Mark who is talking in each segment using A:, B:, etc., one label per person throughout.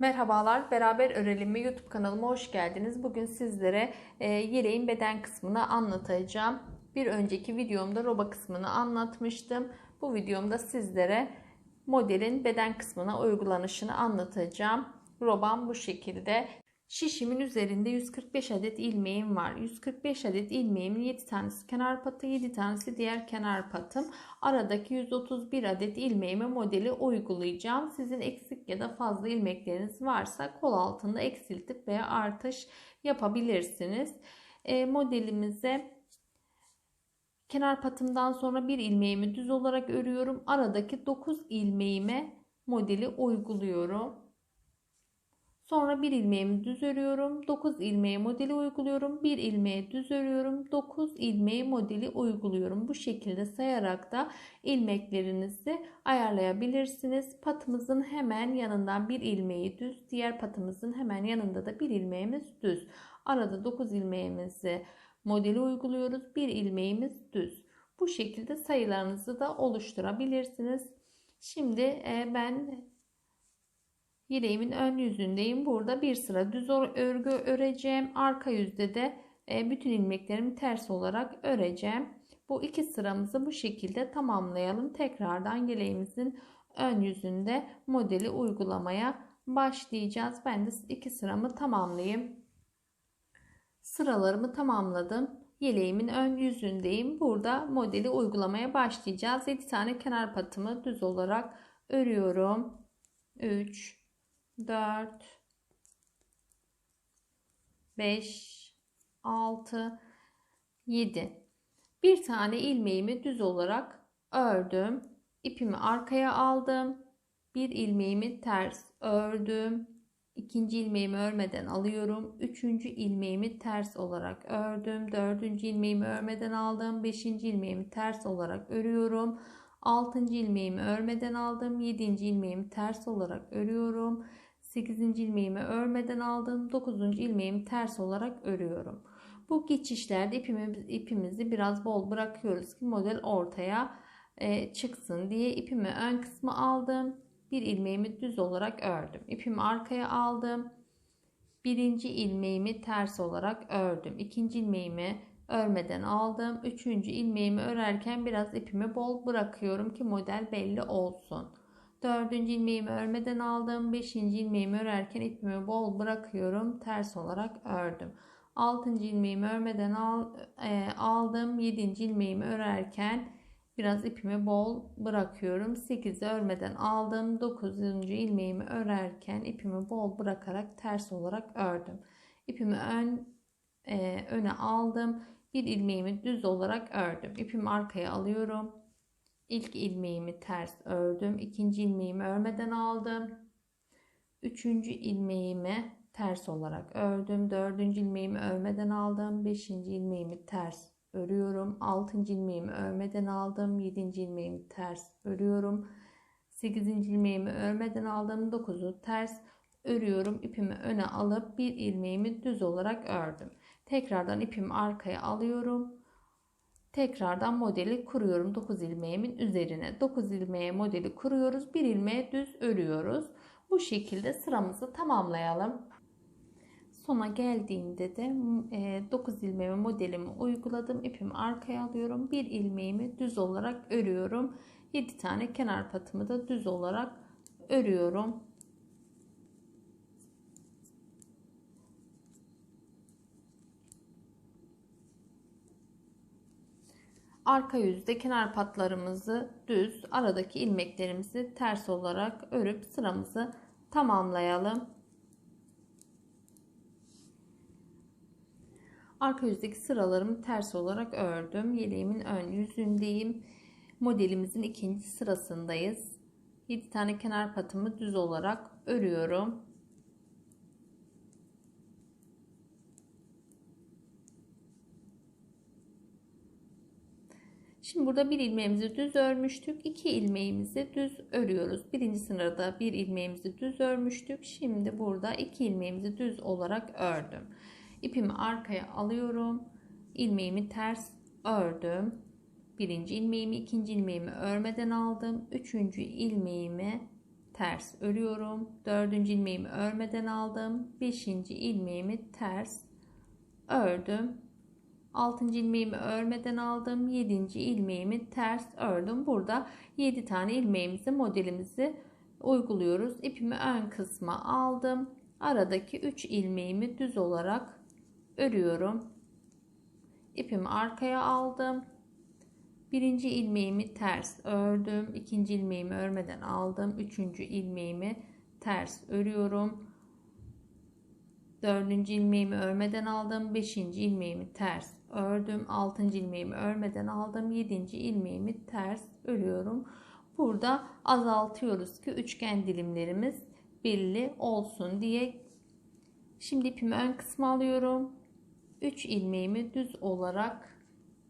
A: Merhabalar, Beraber Örelim mi YouTube kanalıma hoş geldiniz. Bugün sizlere e, yeleğin beden kısmını anlatacağım. Bir önceki videomda roba kısmını anlatmıştım. Bu videomda sizlere modelin beden kısmına uygulanışını anlatacağım. Robam bu şekilde. Şişimin üzerinde 145 adet ilmeğim var. 145 adet ilmeğimin 7 tanesi kenar patı, 7 tanesi diğer kenar patım. Aradaki 131 adet ilmeğime modeli uygulayacağım. Sizin eksik ya da fazla ilmekleriniz varsa kol altında eksiltip veya artış yapabilirsiniz. E, modelimize kenar patımdan sonra bir ilmeğimi düz olarak örüyorum. Aradaki 9 ilmeğime modeli uyguluyorum. Sonra bir ilmeğimi düz örüyorum. 9 ilmeğe modeli uyguluyorum. Bir ilmeğe düz örüyorum. 9 ilmeği modeli uyguluyorum. Bu şekilde sayarak da ilmeklerinizi ayarlayabilirsiniz. Patımızın hemen yanından bir ilmeği düz. Diğer patımızın hemen yanında da bir ilmeğimiz düz. Arada 9 ilmeğimizi modeli uyguluyoruz. Bir ilmeğimiz düz. Bu şekilde sayılarınızı da oluşturabilirsiniz. Şimdi e, ben Yeleğimin ön yüzündeyim. Burada bir sıra düz örgü öreceğim. Arka yüzde de e, bütün ilmeklerimi ters olarak öreceğim. Bu iki sıramızı bu şekilde tamamlayalım. Tekrardan yeleğimizin ön yüzünde modeli uygulamaya başlayacağız. Ben de iki sıramı tamamlayayım. Sıralarımı tamamladım. Yeleğimin ön yüzündeyim. Burada modeli uygulamaya başlayacağız. 7 tane kenar patımı düz olarak örüyorum. 3 4 5 6 7 bir tane ilmeğimi düz olarak ördüm. İpimi arkaya aldım. Bir ilmeğimi ters ördüm. İkinci ilmeğimi örmeden alıyorum. Üçüncü ilmeğimi ters olarak ördüm. Dördüncü ilmeğimi örmeden aldım. Beşinci ilmeğimi ters olarak örüyorum. Altıncı ilmeğimi örmeden aldım. Yedinci ilmeğimi ters olarak örüyorum 8. ilmeğimi örmeden aldım. 9. ilmeğimi ters olarak örüyorum. Bu geçişlerde ipimiz, ipimizi biraz bol bırakıyoruz ki model ortaya e, çıksın diye ipimi ön kısmı aldım. Bir ilmeğimi düz olarak ördüm. İpimi arkaya aldım. Birinci ilmeğimi ters olarak ördüm. İkinci ilmeğimi örmeden aldım. Üçüncü ilmeğimi örerken biraz ipimi bol bırakıyorum ki model belli olsun. Dördüncü ilmeğimi örmeden aldım. Beşinci ilmeğimi örerken ipimi bol bırakıyorum. Ters olarak ördüm. Altıncı ilmeğimi örmeden al, e, aldım. Yedinci ilmeğimi örerken biraz ipimi bol bırakıyorum. Sekizi örmeden aldım. Dokuzuncu ilmeğimi örerken ipimi bol bırakarak ters olarak ördüm. İpimi ön e, öne aldım. Bir ilmeğimi düz olarak ördüm. İpimi arkaya alıyorum. İlk ilmeğimi ters ördüm. ikinci ilmeğimi örmeden aldım. Üçüncü ilmeğimi ters olarak ördüm. Dördüncü ilmeğimi örmeden aldım. Beşinci ilmeğimi ters örüyorum. Altıncı ilmeğimi örmeden aldım. Yedinci ilmeğimi ters örüyorum. Sekizinci ilmeğimi örmeden aldım. Dokuzu ters örüyorum. İpimi öne alıp bir ilmeğimi düz olarak ördüm. Tekrardan ipimi arkaya alıyorum tekrardan modeli kuruyorum. 9 ilmeğimin üzerine. 9 ilmeğe modeli kuruyoruz. Bir ilmeğe düz örüyoruz. Bu şekilde sıramızı tamamlayalım. Sona geldiğinde de 9 e, ilmeğime modelimi uyguladım. İpimi arkaya alıyorum. Bir ilmeğimi düz olarak örüyorum. 7 tane kenar patımı da düz olarak örüyorum arka yüzde kenar patlarımızı düz aradaki ilmeklerimizi ters olarak örüp sıramızı tamamlayalım. Arka yüzdeki sıralarımı ters olarak ördüm. Yeleğimin ön yüzündeyim. Modelimizin ikinci sırasındayız. 7 tane kenar patımı düz olarak örüyorum. Şimdi burada bir ilmeğimizi düz örmüştük. iki ilmeğimizi düz örüyoruz. Birinci sırada bir ilmeğimizi düz örmüştük. Şimdi burada iki ilmeğimizi düz olarak ördüm. İpimi arkaya alıyorum. ilmeğimi ters ördüm. Birinci ilmeğimi, ikinci ilmeğimi örmeden aldım. Üçüncü ilmeğimi ters örüyorum. Dördüncü ilmeğimi örmeden aldım. Beşinci ilmeğimi ters ördüm. Altıncı ilmeğimi örmeden aldım. Yedinci ilmeğimi ters ördüm. Burada yedi tane ilmeğimizi modelimizi uyguluyoruz. İpimi ön kısma aldım. Aradaki üç ilmeğimi düz olarak örüyorum. İpimi arkaya aldım. Birinci ilmeğimi ters ördüm. ikinci ilmeğimi örmeden aldım. Üçüncü ilmeğimi ters örüyorum. Dördüncü ilmeğimi örmeden aldım. Beşinci ilmeğimi ters ördüm. Altıncı ilmeğimi örmeden aldım. Yedinci ilmeğimi ters örüyorum. Burada azaltıyoruz ki üçgen dilimlerimiz belli olsun diye. Şimdi ipimi ön kısma alıyorum. 3 ilmeğimi düz olarak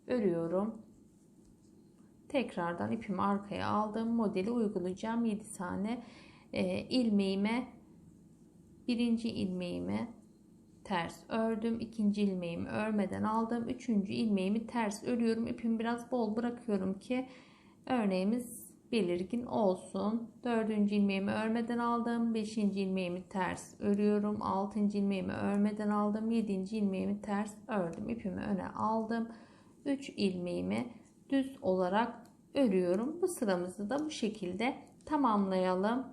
A: örüyorum. Tekrardan ipimi arkaya aldım. Modeli uygulayacağım. 7 tane e, ilmeğime birinci ilmeğimi ters ördüm. ikinci ilmeğimi örmeden aldım. Üçüncü ilmeğimi ters örüyorum. İpimi biraz bol bırakıyorum ki örneğimiz belirgin olsun. Dördüncü ilmeğimi örmeden aldım. Beşinci ilmeğimi ters örüyorum. Altıncı ilmeğimi örmeden aldım. Yedinci ilmeğimi ters ördüm. İpimi öne aldım. Üç ilmeğimi düz olarak örüyorum. Bu sıramızı da bu şekilde tamamlayalım.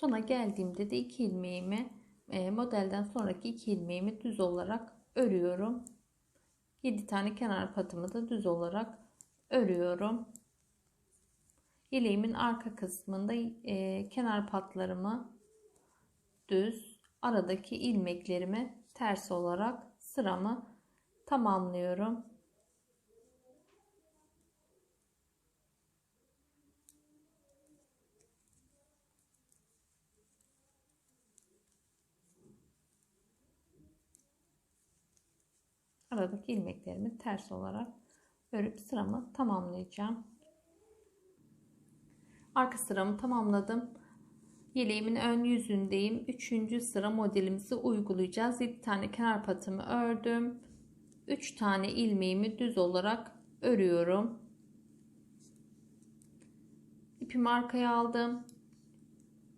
A: Sona geldiğimde de iki ilmeğimi e, modelden sonraki iki ilmeğimi düz olarak örüyorum. 7 tane kenar patımı da düz olarak örüyorum. Yeleğimin arka kısmında e, kenar patlarımı düz, aradaki ilmeklerimi ters olarak sıramı tamamlıyorum. Aradaki ilmeklerimi ters olarak örüp sıramı tamamlayacağım. Arka sıramı tamamladım. Yeleğimin ön yüzündeyim. Üçüncü sıra modelimizi uygulayacağız. 7 tane kenar patımı ördüm. 3 tane ilmeğimi düz olarak örüyorum. İpimi arkaya aldım.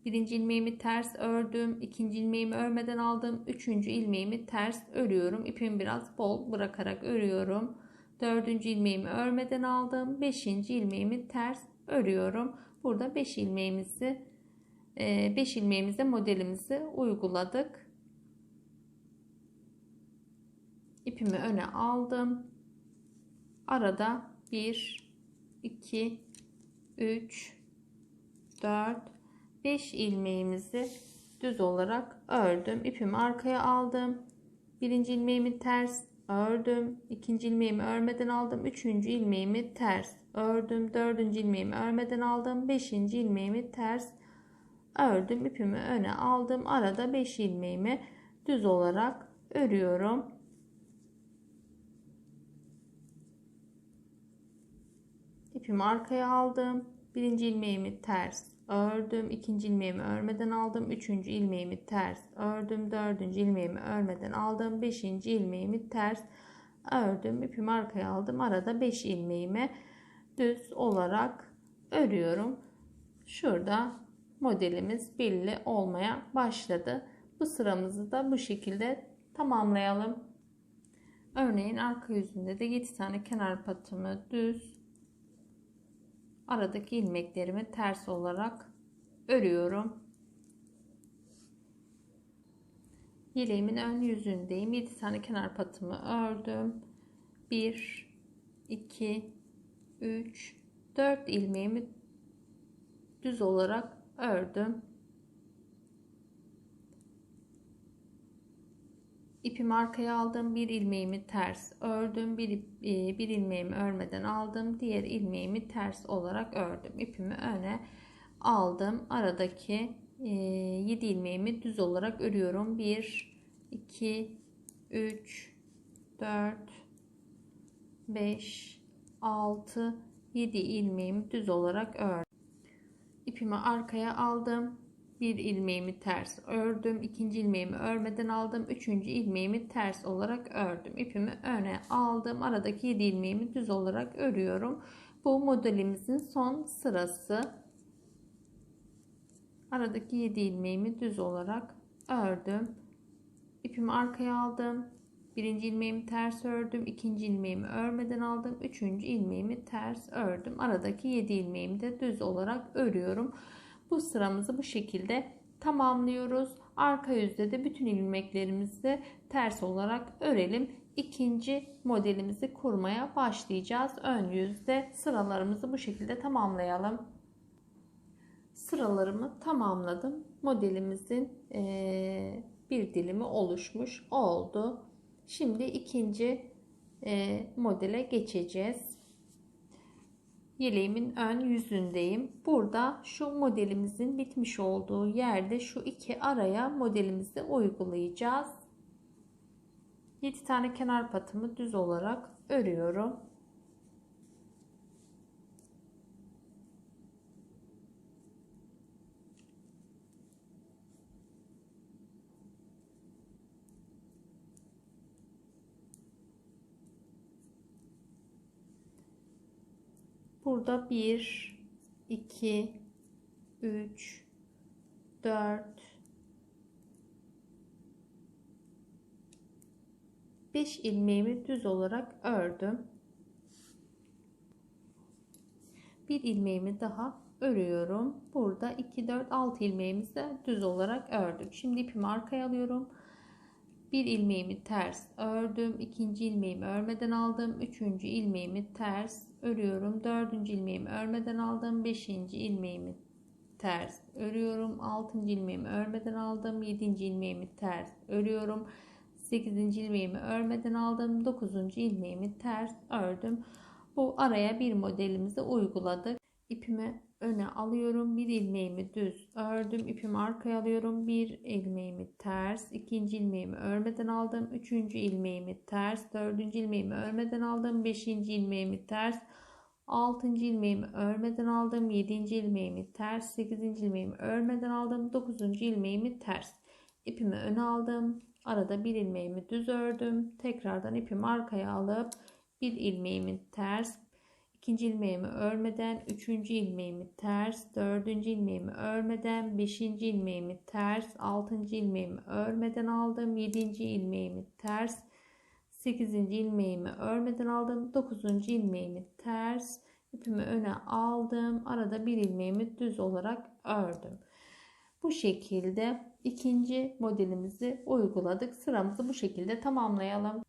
A: Birinci ilmeğimi ters ördüm. ikinci ilmeğimi örmeden aldım. Üçüncü ilmeğimi ters örüyorum. İpimi biraz bol bırakarak örüyorum. Dördüncü ilmeğimi örmeden aldım. Beşinci ilmeğimi ters örüyorum. Burada beş ilmeğimizi 5 e, ilmeğimize modelimizi uyguladık. İpimi öne aldım. Arada 1 2 3 4 5 ilmeğimizi düz olarak ördüm. İpimi arkaya aldım. Birinci ilmeğimi ters ördüm. ikinci ilmeğimi örmeden aldım. Üçüncü ilmeğimi ters ördüm. Dördüncü ilmeğimi örmeden aldım. Beşinci ilmeğimi ters ördüm. İpimi öne aldım. Arada 5 ilmeğimi düz olarak örüyorum. İpimi arkaya aldım. Birinci ilmeğimi ters ördüm. ikinci ilmeğimi örmeden aldım. Üçüncü ilmeğimi ters ördüm. Dördüncü ilmeğimi örmeden aldım. Beşinci ilmeğimi ters ördüm. İpimi arkaya aldım. Arada 5 ilmeğimi düz olarak örüyorum. Şurada modelimiz belli olmaya başladı. Bu sıramızı da bu şekilde tamamlayalım. Örneğin arka yüzünde de 7 tane kenar patımı düz aradaki ilmeklerimi ters olarak örüyorum. Yeleğimin ön yüzündeyim. 7 tane kenar patımı ördüm. 1 2 3 4 ilmeğimi düz olarak ördüm. İpimi arkaya aldım. Bir ilmeğimi ters ördüm. Bir, e, bir ilmeğimi örmeden aldım. Diğer ilmeğimi ters olarak ördüm. İpimi öne aldım. Aradaki 7 e, ilmeğimi düz olarak örüyorum. 1 2 3 4 5 6 7 ilmeğimi düz olarak ördüm. İpimi arkaya aldım bir ilmeğimi ters ördüm ikinci ilmeğimi örmeden aldım üçüncü ilmeğimi ters olarak ördüm ipimi öne aldım aradaki 7 ilmeğimi düz olarak örüyorum Bu modelimizin son sırası. Aradaki 7 ilmeğimi düz olarak ördüm. İpimi arkaya aldım. Birinci ilmeğimi ters ördüm. ikinci ilmeğimi örmeden aldım. Üçüncü ilmeğimi ters ördüm. Aradaki 7 ilmeğimi de düz olarak örüyorum. Bu sıramızı bu şekilde tamamlıyoruz. Arka yüzde de bütün ilmeklerimizi ters olarak örelim. İkinci modelimizi kurmaya başlayacağız. Ön yüzde sıralarımızı bu şekilde tamamlayalım. Sıralarımı tamamladım. Modelimizin eee, bir dilimi oluşmuş oldu. Şimdi ikinci eee, modele geçeceğiz. Yeleğimin ön yüzündeyim. Burada şu modelimizin bitmiş olduğu yerde şu iki araya modelimizi uygulayacağız. 7 tane kenar patımı düz olarak örüyorum. Burada 1 2 3 4 5 ilmeğimi düz olarak ördüm. Bir ilmeğimi daha örüyorum. Burada 2 4 6 ilmeğimizi de düz olarak ördük. Şimdi ipimi arkaya alıyorum. Bir ilmeğimi ters ördüm. ikinci ilmeğimi örmeden aldım. Üçüncü ilmeğimi ters örüyorum. Dördüncü ilmeğimi örmeden aldım. Beşinci ilmeğimi ters örüyorum. Altıncı ilmeğimi örmeden aldım. Yedinci ilmeğimi ters örüyorum. 8. ilmeğimi örmeden aldım. 9. ilmeğimi ters ördüm. Bu araya bir modelimizi uyguladık. İpimi öne alıyorum. Bir ilmeğimi düz ördüm. İpimi arkaya alıyorum. Bir ilmeğimi ters. ikinci ilmeğimi örmeden aldım. Üçüncü ilmeğimi ters. Dördüncü ilmeğimi örmeden aldım. Beşinci ilmeğimi ters. Altıncı ilmeğimi örmeden aldım. Yedinci ilmeğimi ters. Sekizinci ilmeğimi örmeden aldım. Dokuzuncu ilmeğimi ters. İpimi öne aldım. Arada bir ilmeğimi düz ördüm. Tekrardan ipimi arkaya alıp bir ilmeğimi ters, ikinci ilmeğimi örmeden, üçüncü ilmeğimi ters, dördüncü ilmeğimi örmeden, beşinci ilmeğimi ters, altıncı ilmeğimi örmeden aldım, yedinci ilmeğimi ters, sekizinci ilmeğimi örmeden aldım, dokuzuncu ilmeğimi ters, ipimi öne aldım, arada bir ilmeğimi düz olarak ördüm. Bu şekilde ikinci modelimizi uyguladık. Sıramızı bu şekilde tamamlayalım.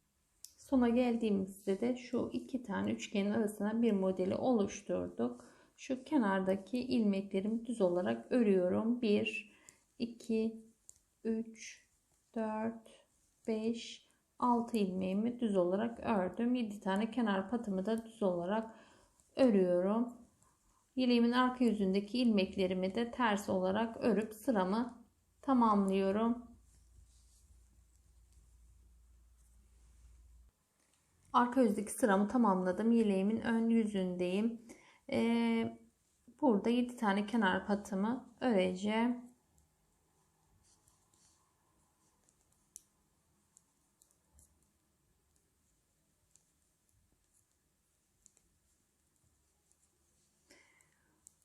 A: Sona geldiğimizde de şu iki tane üçgenin arasına bir modeli oluşturduk. Şu kenardaki ilmeklerimi düz olarak örüyorum. 1, 2, 3, 4, 5, 6 ilmeğimi düz olarak ördüm. 7 tane kenar patımı da düz olarak örüyorum. Yeleğimin arka yüzündeki ilmeklerimi de ters olarak örüp sıramı tamamlıyorum. Arka yüzdeki sıramı tamamladım. Yeleğimin ön yüzündeyim. Ee, burada 7 tane kenar patımı öreceğim.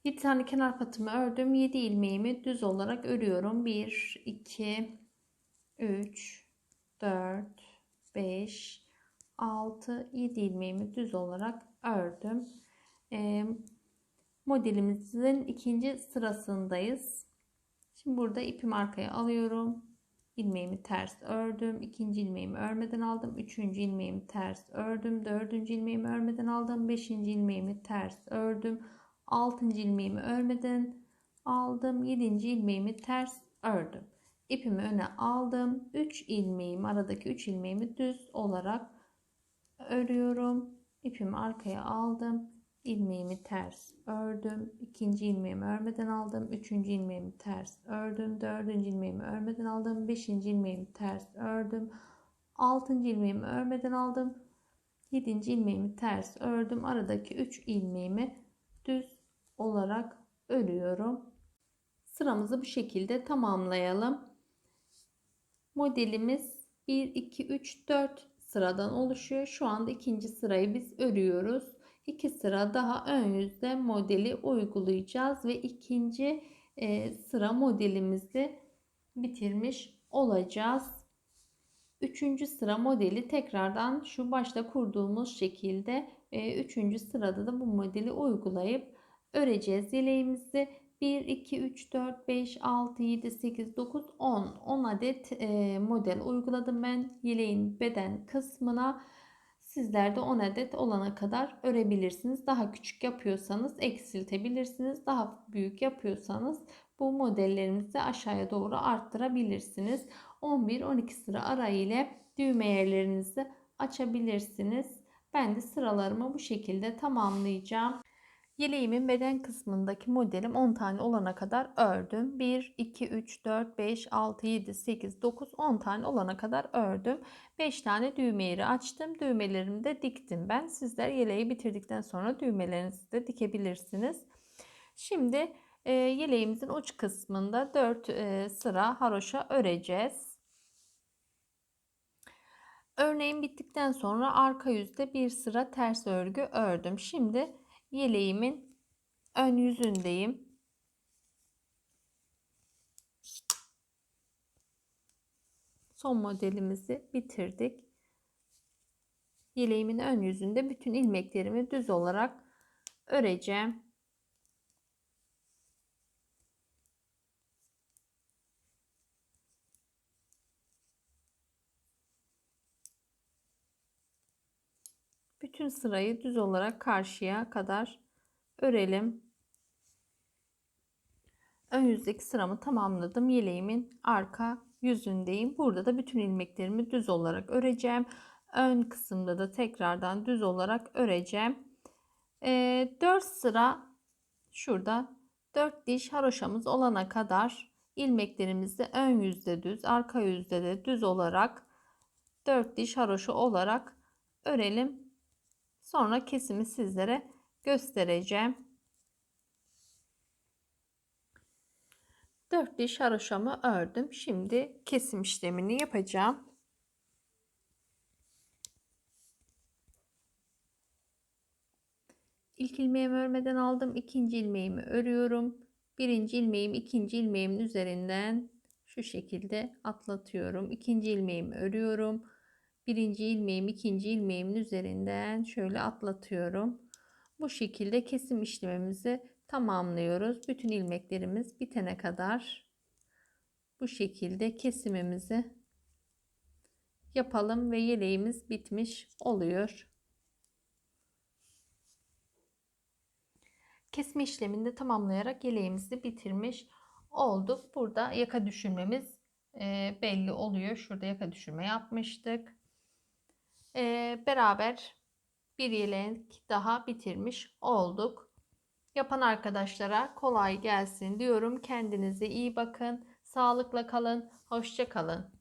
A: Bir tane kenar patımı ördüm. 7 ilmeğimi düz olarak örüyorum. 1, 2, 3, 4, 5, 6, 7 ilmeğimi düz olarak ördüm. E, modelimizin ikinci sırasındayız. Şimdi burada ipimi arkaya alıyorum. ilmeğimi ters ördüm. ikinci ilmeğimi örmeden aldım. Üçüncü ilmeğimi ters ördüm. Dördüncü ilmeğimi örmeden aldım. Beşinci ilmeğimi ters ördüm. 6. ilmeğimi örmeden aldım. 7. ilmeğimi ters ördüm. İpimi öne aldım. 3 ilmeğimi aradaki 3 ilmeğimi düz olarak örüyorum. İpimi arkaya aldım. ilmeğimi ters ördüm. 2. ilmeğimi örmeden aldım. 3. ilmeğimi ters ördüm. 4. ilmeğimi örmeden aldım. 5. ilmeğimi ters ördüm. 6. ilmeğimi örmeden aldım. 7. ilmeğimi ters ördüm. Aradaki 3 ilmeğimi düz olarak örüyorum. Sıramızı bu şekilde tamamlayalım. Modelimiz 1, 2, 3, 4 sıradan oluşuyor. Şu anda ikinci sırayı biz örüyoruz. iki sıra daha ön yüzde modeli uygulayacağız ve ikinci e, sıra modelimizi bitirmiş olacağız. Üçüncü sıra modeli tekrardan şu başta kurduğumuz şekilde e, üçüncü sırada da bu modeli uygulayıp öreceğiz yeleğimizi. 1, 2, 3, 4, 5, 6, 7, 8, 9, 10. 10 adet e, model uyguladım ben yeleğin beden kısmına. Sizler de 10 adet olana kadar örebilirsiniz. Daha küçük yapıyorsanız eksiltebilirsiniz. Daha büyük yapıyorsanız bu modellerimizi aşağıya doğru arttırabilirsiniz. 11-12 sıra ara ile düğme yerlerinizi açabilirsiniz. Ben de sıralarımı bu şekilde tamamlayacağım. Yeleğimin beden kısmındaki modelim 10 tane olana kadar ördüm. 1, 2, 3, 4, 5, 6, 7, 8, 9, 10 tane olana kadar ördüm. 5 tane düğme yeri açtım. Düğmelerimi de diktim ben. Sizler yeleği bitirdikten sonra düğmelerinizi de dikebilirsiniz. Şimdi e, yeleğimizin uç kısmında 4 e, sıra haroşa öreceğiz. Örneğim bittikten sonra arka yüzde bir sıra ters örgü ördüm. Şimdi yeleğimin ön yüzündeyim. Son modelimizi bitirdik. Yeleğimin ön yüzünde bütün ilmeklerimi düz olarak öreceğim. Bütün sırayı düz olarak karşıya kadar örelim. Ön yüzdeki sıramı tamamladım. Yeleğimin arka yüzündeyim. Burada da bütün ilmeklerimi düz olarak öreceğim. Ön kısımda da tekrardan düz olarak öreceğim. E, ee, 4 sıra şurada 4 diş haroşamız olana kadar ilmeklerimizi ön yüzde düz, arka yüzde de düz olarak 4 diş haroşa olarak örelim. Sonra kesimi sizlere göstereceğim. 4 diş haroşamı ördüm. Şimdi kesim işlemini yapacağım. İlk ilmeğimi örmeden aldım. ikinci ilmeğimi örüyorum. Birinci ilmeğim ikinci ilmeğimin üzerinden şu şekilde atlatıyorum. İkinci ilmeğimi örüyorum birinci ilmeğim ikinci ilmeğimin üzerinden şöyle atlatıyorum. Bu şekilde kesim işlemimizi tamamlıyoruz. Bütün ilmeklerimiz bitene kadar bu şekilde kesimimizi yapalım ve yeleğimiz bitmiş oluyor. Kesme işlemini tamamlayarak yeleğimizi bitirmiş olduk. Burada yaka düşürmemiz belli oluyor. Şurada yaka düşürme yapmıştık e, beraber bir yelek daha bitirmiş olduk. Yapan arkadaşlara kolay gelsin diyorum. Kendinize iyi bakın. Sağlıkla kalın. Hoşça kalın.